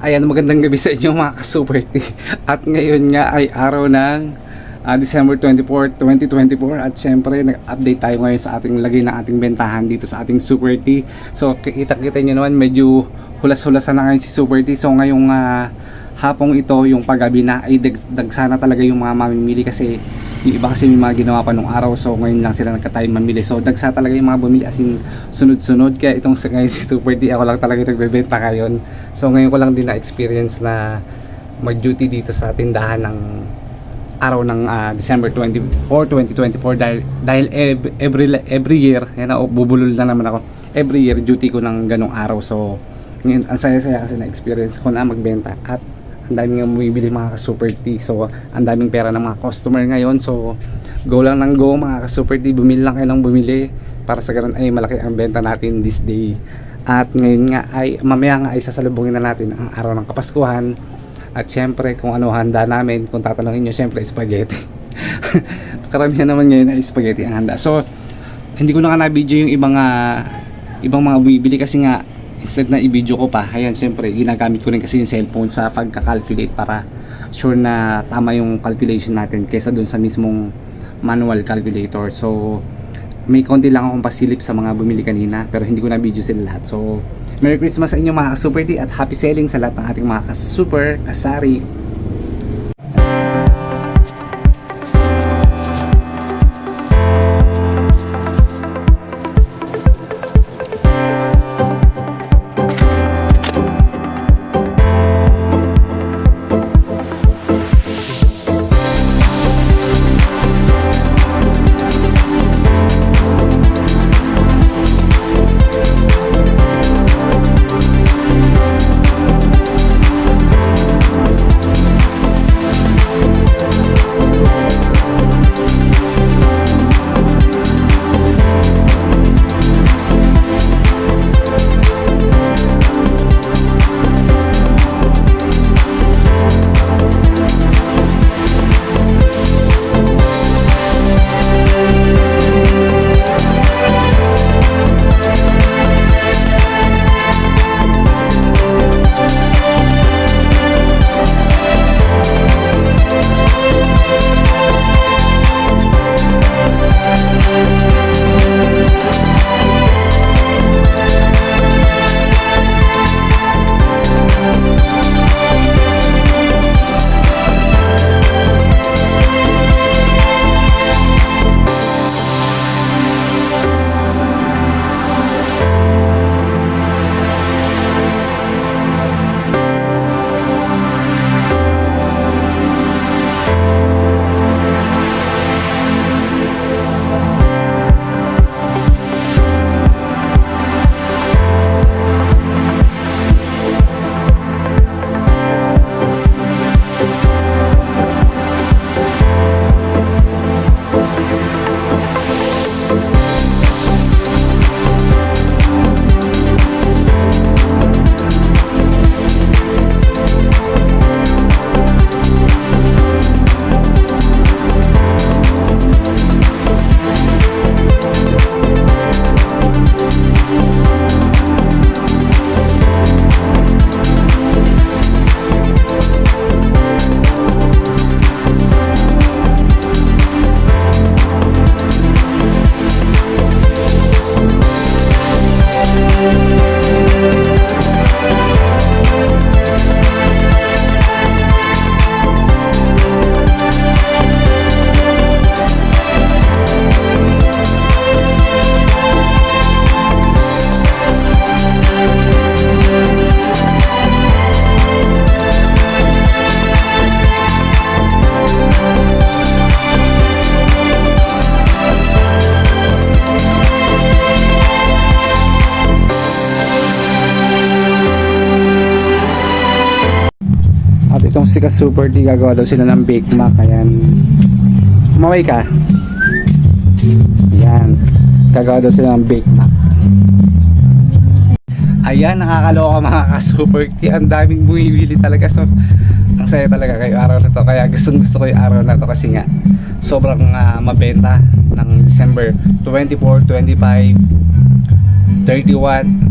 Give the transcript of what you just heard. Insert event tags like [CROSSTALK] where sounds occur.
Ayan, magandang gabi sa inyo mga ka-Super T. At ngayon nga ay araw ng ah, December 24, 2024 at syempre nag-update tayo ngayon sa ating lagay ng ating bentahan dito sa ating Super T. So kita-kita nyo naman medyo hulas-hulasan na ngayon si Super T. So ngayong ah, hapong ito yung paggabi na ay dag- dagsana talaga yung mga mamimili kasi yung iba kasi may mga ginawa pa nung araw. So ngayon lang sila nagka-time mamili. So dagsa talaga yung mga bumili as in sunod-sunod. Kaya itong ngayon [LAUGHS] si Super D ako lang talaga nagbebenta ngayon. So ngayon ko lang din na-experience na mag-duty dito sa tindahan ng araw ng ah, December 24, 2024 dahil dahil ev- every every year yan ako bubulol na naman ako. Every year duty ko ng ganong araw. So ngayon ang saya-saya kasi na experience ko na magbenta. At ang daming nga bumibili mga ka-super T. So ang daming pera ng mga customer ngayon. So go lang ng go mga ka-super T. Bumili lang kayo ng bumili. Para sa ganun ay malaki ang benta natin this day. At ngayon nga ay mamaya nga ay sasalubungin na natin ang araw ng Kapaskuhan. At syempre kung ano handa namin kung tatanungin nyo syempre spaghetti. [LAUGHS] Karamihan naman ngayon ay spaghetti ang handa. So hindi ko na nga na-video yung ibang ah, ibang mga bumibili kasi nga instead na i-video ko pa. Ayan syempre ginagamit ko rin kasi yung cellphone sa pagka-calculate para sure na tama yung calculation natin kaysa dun sa mismong manual calculator. So may konti lang akong pasilip sa mga bumili kanina pero hindi ko na video sila lahat. So Merry Christmas sa inyo mga ka-super D at happy selling sa lahat ng ating mga ka-super kasari At itong si Super D gagawa daw sila ng Bake Mac. Ayan. Kumaway ka. Ayan. Gagawa daw sila ng Bake Mac. Ayan, nakakaloka mga ka-Super T. Ang daming bumibili talaga. So, ang saya talaga kayo araw na to. Kaya gustong gusto ko yung araw na to kasi nga sobrang ah, mabenta ng December 24, 25, 31,